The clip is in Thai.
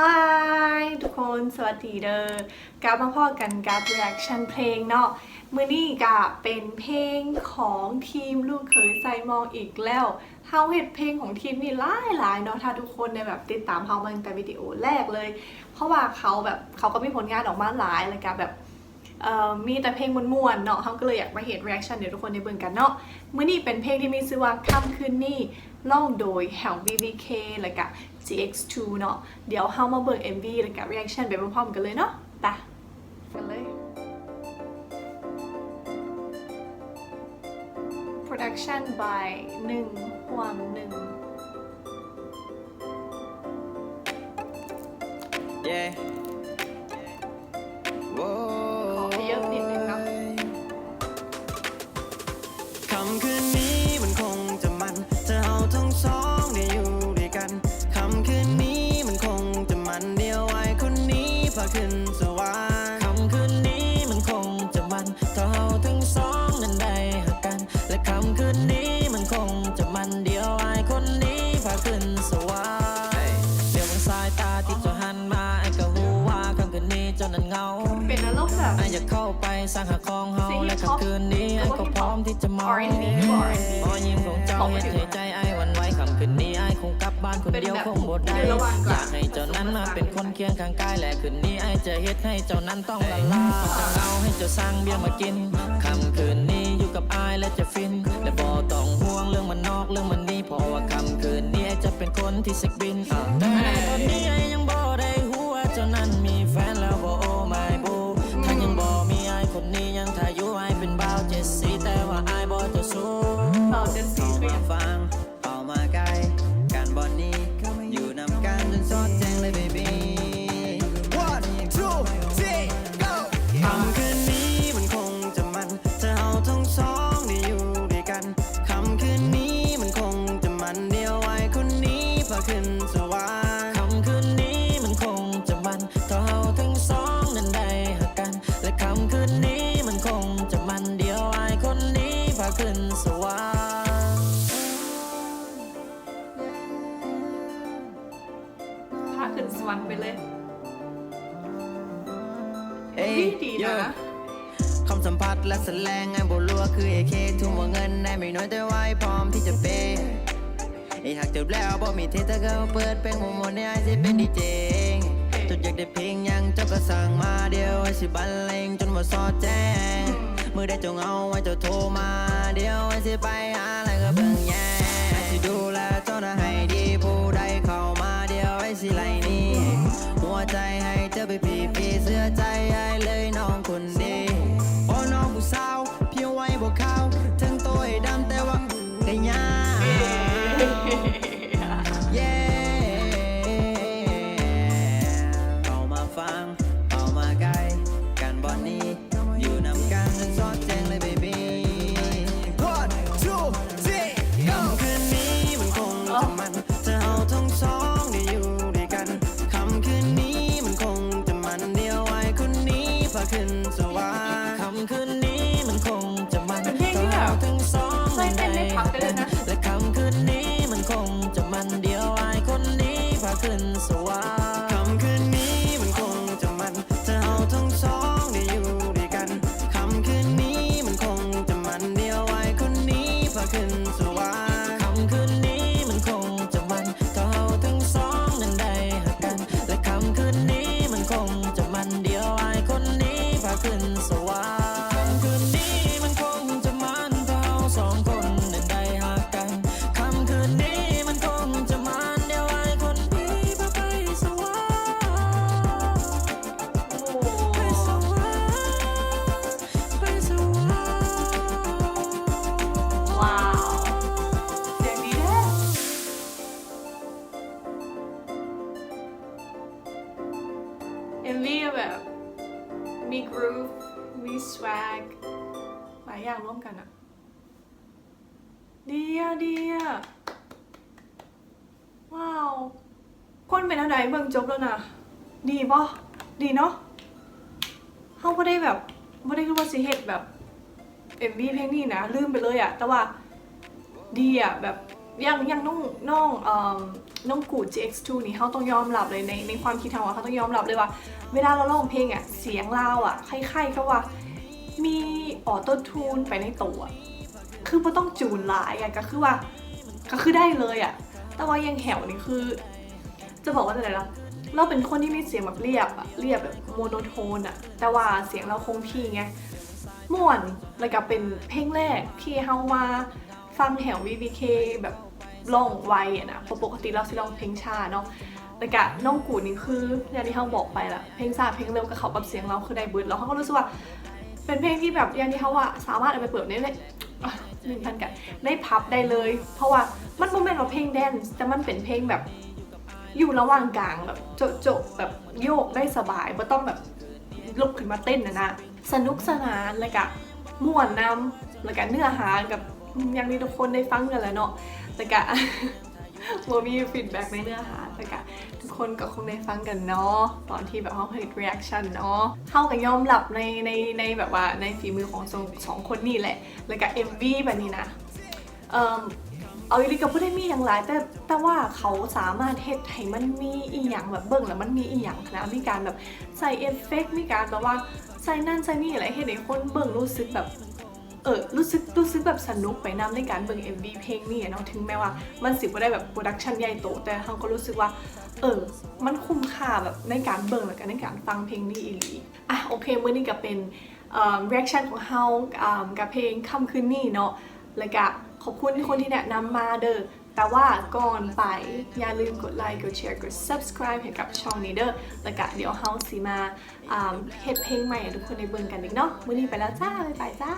Hi ทุกคนสวัสดีเด้อกลับมาพ่อกันกับ reaction เพลงเนาะมื้อนี้ก็เป็นเพลงของทีมลูกเขยไซมองอีกแล้วเฮาเห็ดเพลงของทีมนี่หลายหลายเนาะถ้าทุกคนในแบบติดตามเฮามาตั้งแต่วิดีโอแรกเลย เพราะว่าเขาแบบเขาก็มีผลงานออกมาหลายเลยกับแบบ มีแต่เพลงม่วนๆเนาะเขาก็เลยอยากมาเห็น reaction เดี๋ยวทุกคนได้เบิ่งกันเนาะมื้อนี้เป็นเพลงที่มีชื่อว่าค่ำคืนนี้ร้องโดยแฮว BBK แล้วก็ GX2 เนาะเดี๋ยวเฮามาเบิ่ง MV แล้วก็ reaction ไปพร้อมๆกันเลยเนาะไปกันเลย production by หนึ่งความหนึ่ง Yeah. ขึ้นสวรรค์คำคืนนี้มันคงจะมันถ้าเราทั้งสองนั้นได้หักกัน และคำคืนนี้มันคงจะมันเดียวไอ้คนนี้พาขึ้นสวรรค์เดี๋ยวมองสายตาที่จะหันมาไอ้ก็หูว่าคำคืนนี้เจ้านั้นเงา เป็นอารมณ์แบบไอ้อยากเข้าไปสร้างหาของเฮาสิ่งที่และชอบค่ำคืนนี้ไอ้ก็พร้อมที่จะเมา R&B ก็ R&B รอยยิ้มของเจ้าเฮ็ดให้ใจไอ้หวันไหวค่ำคืนนี้ไอ้คงกลับบ้านคนเดียวคงบ่ได้เป็นระหว่างกอลางยากให้เจ้านั้นมาเป็นคนเคียงข้างกายและคืนนี้ไอ้จะเฮ็ดให้เจ้านั้นต้องละลายจะเอาให้เจ้าสร้างเบียร์มากินค่ำคืนนี้อยู่กับไอ้และจะฟิน และบ่ต้องห่วงเรื่องมันนอกเรื่องมันนี่เพราะว่าค่ำคืนนี้ไอ้จะเป็นคนที่เซ็กบินแต่ตอนนี้ไอ้ยังบ่ได้ฮู้ว่าเจ้านั้นมี นี้พาขึ้นสวรรค์พาขึ้นสวรรค์ไปเลยเอ้ยดีดีโย่นะ คำสัมผัสและแสลงงานบรัวคือเอเคทุ่มว่าเงินได้ไม่น้อยแต่ไว้พร้อมที่จะเปย์ไอ้หากจบแล้วบ่มีเทสแต่ก็เปิดเพลงโมโมเนี่ยไอ้สิเป็นดีเจงจดอยากได้เพลงยังเจ้าก็สั่งมาเดียวไอ้สิบันเลงจนว่าซอดแจ้ง มือได้จงเอาไว้จะโทรมา เดียวไอ้สิไปหาอะไรก็เบิ่งแย่ไอ้สิดูแลเจ้าหน้าให้ดีผู้ใดเข้ามาเดียวไอ้สิไลนี่ หัวใจให้เธอไปปีปีเสื้อใจไอ้เลย คงจะมันจะเอาทั้งสองได้อยู่ด้วยกันคำคืนนี้มันคงจะมันเดียวไอ้คนนี้พาขึ้นสวรรค์คำคืนนี้มันคงจะมันเป็นเพลงที่แบบถ้าเอาทั้งสองใส่เต้นได้พักไปเลยนะ และคำคืนนี้มันคงจะมันเดียวไอ้คนนี้พาขึ้นสวรร เอมวี่แบบมีกรูฟมีสวกหลายอย่างร่วมกันอะดีอะดีอะว้าว คนเป็นอะไรเบิ่งจบแล้วนะดีปะดีเนาะเขาไม่ได้แบบไม่ได้รู้ว่าสิเฮ็ดแบบเอ็มวีเพลงนี้นะลืมไปเลยอะแต่ว่าดีอะแบบ อยังยังน้องน้องเอ่อน้องกู GX2 นี่เขาต้องยอมรับเลยในในความคิดทางว่าเขาต้องยอมรับเลยว่า เวลาเราร้องเพลงอะเสียงเราอะคล้ายๆก็ว่า มีออโต้ทูนไปในตัวคือไม่ต้องจูนหลายอะก็คือว่าก็คือได้เลยอะแต่ว่ายังแหวนี่คือ จะบอกว่าจะไหนล่ะเราเป็นคนที่มีเสียงแบบเรียบอะเรียบแบบโมโนโทนอะแต่ว่าเสียงเราคงที่ไงม่วนแล้วก็เป็นเพลงแรกที่เฮามา ฟังแหว VVK แบบร้องไวอะนะเพราะปกติเราสิร้องเพลงชาเนาะแล้วก็น้องกูนี่คืออย่างที่เฮาบอกไปละเพลงชาเพลงเร็วกับเขากับเสียงเราคือได้เบิดแล้วเขาก็รู้สึกว่า เป็นเพลงที่แบบอย่างที่เขาว่าสามารถเอาไปเปิดได้เลยหนึ่งพันกันได้พับได้เลย เพราะว่ามันโมเมนต์ว่าเพลงแดนซ์แต่มันเป็นเพลงแบบอยู่ระหว่างกลางแบบโจะโจะแบบโยกได้สบายไม่ต้องแบบลุกขึ้นมาเต้นนะนะสนุกสนานแล้วก็ม่วนนำแล้วก็เนื้อหากับ อย่างที่ทุกคนได้ฟังกันแล้วเนาะแล้วก็โมมีฟีดแบ็กในเนื้อหาแล้วก็ทุกคนก็คงได้ฟังกันเนาะตอนที่แบบเขาผลิต reaction เนาะเข้ากับยอมรับในในในแบบว่าในฝีมือของสองสองคนนี่แหละ แล้วก็ MV แบบนี้นะเอ่อเอาอีกกับพูดได้มีอย่างไรแต่แต่ว่าเขาสามารถเฮ็ดให้มันมีอีหยังแบบเบิ่งแล้วมันมีอีหยังนะมีการแบบใส่เอฟเฟกต์มีการแบบว่าใส่นั่นใส่นี่อะไรเฮ็ดให้คนเบิ่งรู้สึกแบบ เออรู้สึกรู้สึกแบบสนุกไปนำในการเบิ่ง MV เพลงนี่เนาะถึงแม้ว่ามันสิบ่ได้แบบโปรดักชันใหญ่โตแต่เขาก็รู้สึกว่าเออ มันคุ้มค่าแบบในการเบิ่งแล้วก็ในการฟังเพลงนี้อีหลีอะโอเคมื้อนี้ก็เป็นเอ่อ reaction ของเฮากับเพลงค่ำคืนนี้เนาะแล้วก็ขอบคุณคนที่แนะนำมาเด้อแต่ว่าก่อนไปอย่าลืมกดไลค์ กดแชร์ กด subscribe ให้กับช่องนี้เด้อแล้วก็เดี๋ยวเฮาสิมาเฮ็ดเพลงใหม่ให้ทุกคนได้เบิ่งกันอีกเนาะมื้อนี้ไปแล้วจ้า บ๊ายบายจ้า